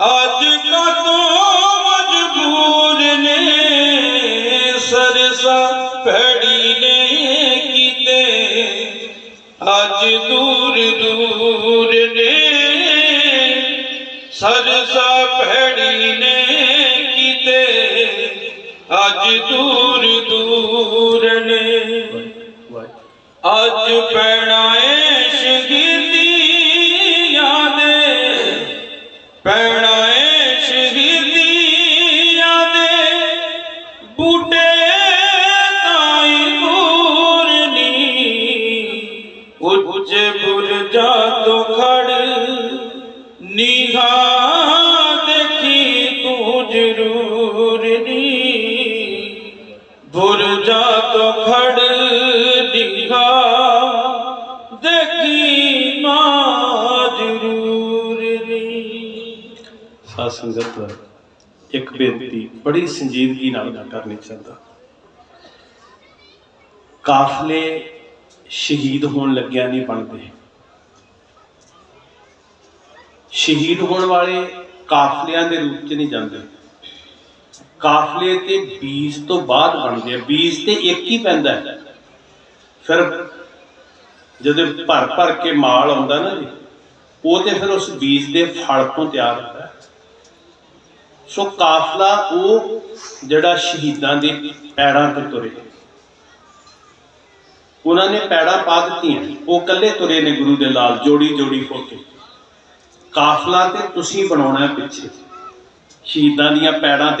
ਅੱਜ ਕਦੋਂ ਮਜਬੂਰ ਨੇ ਸਰਸਾ ਭੜੀ ਨੇ ਕੀਤੇ ਅੱਜ ਦੂਰ ਦੂਰ ਨੇ ਸਰਸਾ ਭੜੀ ਨੇ ਕੀਤੇ ਅੱਜ ਦੂਰ ਦੂਰ ਨੇ ਅੱਜ ਪੈਣਾਏ ਸ਼ਹੀਦੀਆਂ ਦੇ ਪੈਣਾਏ ਉੱਚ ਬੁਰਜਾ ਤੋਂ ਖੜ ਨੀਹਾ ਦੇਖੀ ਤੂੰ ਜ਼ਰੂਰ ਨੀ। ਬੁਰਜਾ ਤੋਂ ਖੜ ਨੀਹਾ ਦੇਖੀ ਮਾਂ ਜ਼ਰੂਰ ਨੀ। ਸਾਧ ਸੰਗਤ, ਇੱਕ ਬੇਨਤੀ ਬੜੀ ਸੰਜੀਦਗੀ ਨਾਲ ਕਰਨੀ ਚਾਹੁੰਦਾ। ਕਾਫਲੇ ਸ਼ਹੀਦ ਹੋਣ ਲੱਗਿਆ ਨਹੀਂ ਬਣਦੇ। ਸ਼ਹੀਦ ਹੋਣ ਵਾਲੇ ਕਾਫਲਿਆਂ ਦੇ ਰੂਪ 'ਚ ਨਹੀਂ ਜਾਂਦੇ। ਕਾਫਲੇ ਤੇ 20 ਤੋਂ ਬਾਅਦ ਬਣਦੇ ਆ। 20 ਤੇ ਇੱਕ ਹੀ ਪੈਂਦਾ ਹੈ। ਫਿਰ ਜਦੋਂ ਭਰ ਭਰ ਕੇ ਮਾਲ ਆਉਂਦਾ ਨਾ ਜੀ, ਉਹ ਤੇ ਫਿਰ ਉਸ ਬੀਜ ਦੇ ਫਲ ਤੋਂ ਤਿਆਰ ਹੁੰਦਾ ਹੈ। ਸੋ ਕਾਫਲਾ ਉਹ ਜਿਹੜਾ ਸ਼ਹੀਦਾਂ ਦੇ ਪੈਰਾਂ ਤੇ ਤੁਰੇ। ਉਹਨਾਂ ਨੇ ਪੈੜਾਂ ਪਾ ਦਿੱਤੀਆਂ। ਉਹ ਇਕੱਲੇ ਤੁਰੇ ਨੇ ਗੁਰੂ ਦੇ ਲਾਲ ਜੋੜੀ ਜੋੜੀ ਹੋ ਕੇ। ਕਾਫਲਾ ਤੇ ਤੁਸੀਂ ਬਣਾਉਣਾ ਪਿੱਛੇ। ਸ਼ਹੀਦਾਂ ਦੀਆਂ ਪੈੜਾਂ